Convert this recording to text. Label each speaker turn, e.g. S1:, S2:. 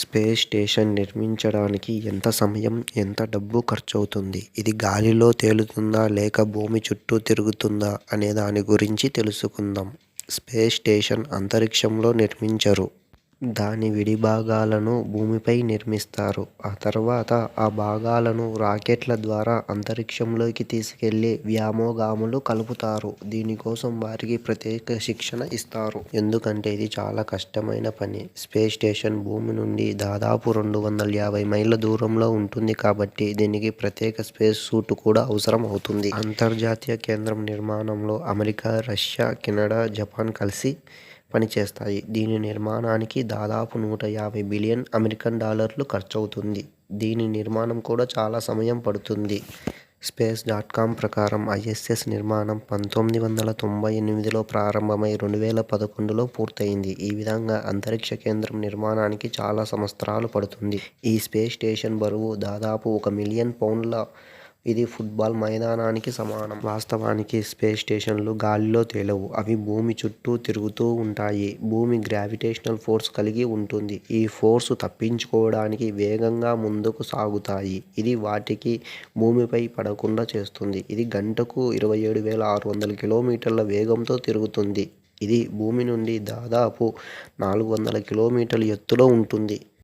S1: Space station నిర్మించడానికి ఎంత సమయం, ఎంత డబ్బు ఖర్చవుతుంది? ఇది గాలిలో తేలుతుందా లేక భూమి చుట్టూ తిరుగుతుందా అనే దాని గురించి తెలుసుకుందాం. స్పేస్ స్టేషన్ అంతరిక్షంలో నిర్మించరు. దాని విడిభాగాలను భూమిపై నిర్మిస్తారు. ఆ తర్వాత ఆ భాగాలను రాకెట్ల ద్వారా అంతరిక్షంలోకి తీసుకెళ్ళి వ్యోమగాములు కలుపుతారు. దీనికోసం వారికి ప్రత్యేక శిక్షణ ఇస్తారు. ఎందుకంటే ఇది చాలా కష్టమైన పని. స్పేస్ స్టేషన్ భూమి నుండి దాదాపు రెండు వందల యాభై మైళ్ళ దూరంలో ఉంటుంది కాబట్టి దీనికి ప్రత్యేక స్పేస్ సూట్ కూడా అవసరం అవుతుంది. అంతర్జాతీయ కేంద్రం నిర్మాణంలో అమెరికా, రష్యా, కెనడా, జపాన్ కలిసి పనిచేస్తాయి. దీని నిర్మాణానికి దాదాపు నూట యాభై బిలియన్ అమెరికన్ డాలర్లు ఖర్చవుతుంది. దీని నిర్మాణం కూడా చాలా సమయం పడుతుంది. స్పేస్ డాట్ కామ్ ప్రకారం ఐఎస్ఎస్ నిర్మాణం పంతొమ్మిది వందల తొంభై ఎనిమిదిలో ప్రారంభమై రెండు వేల పదకొండులో పూర్తయింది. ఈ విధంగా అంతరిక్ష కేంద్రం నిర్మాణానికి చాలా సంవత్సరాలు పడుతుంది. ఈ స్పేస్ స్టేషన్ బరువు దాదాపు ఒక మిలియన్ పౌండ్ల ఇది ఫుట్బాల్ మైదానానికి సమానం. వాస్తవానికి స్పేస్ స్టేషన్లు గాలిలో తేలవు. అవి భూమి చుట్టూ తిరుగుతూ ఉంటాయి. భూమి గ్రావిటేషనల్ ఫోర్స్ కలిగి ఉంటుంది. ఈ ఫోర్స్ తప్పించుకోవడానికి వేగంగా ముందుకు సాగుతాయి. ఇది వాటికి భూమిపై పడకుండా చేస్తుంది. ఇది గంటకు ఇరవై ఏడు వేల ఆరు వందల కిలోమీటర్ల వేగంతో తిరుగుతుంది. ఇది భూమి నుండి దాదాపు నాలుగు వందల కిలోమీటర్ల ఎత్తులో ఉంటుంది.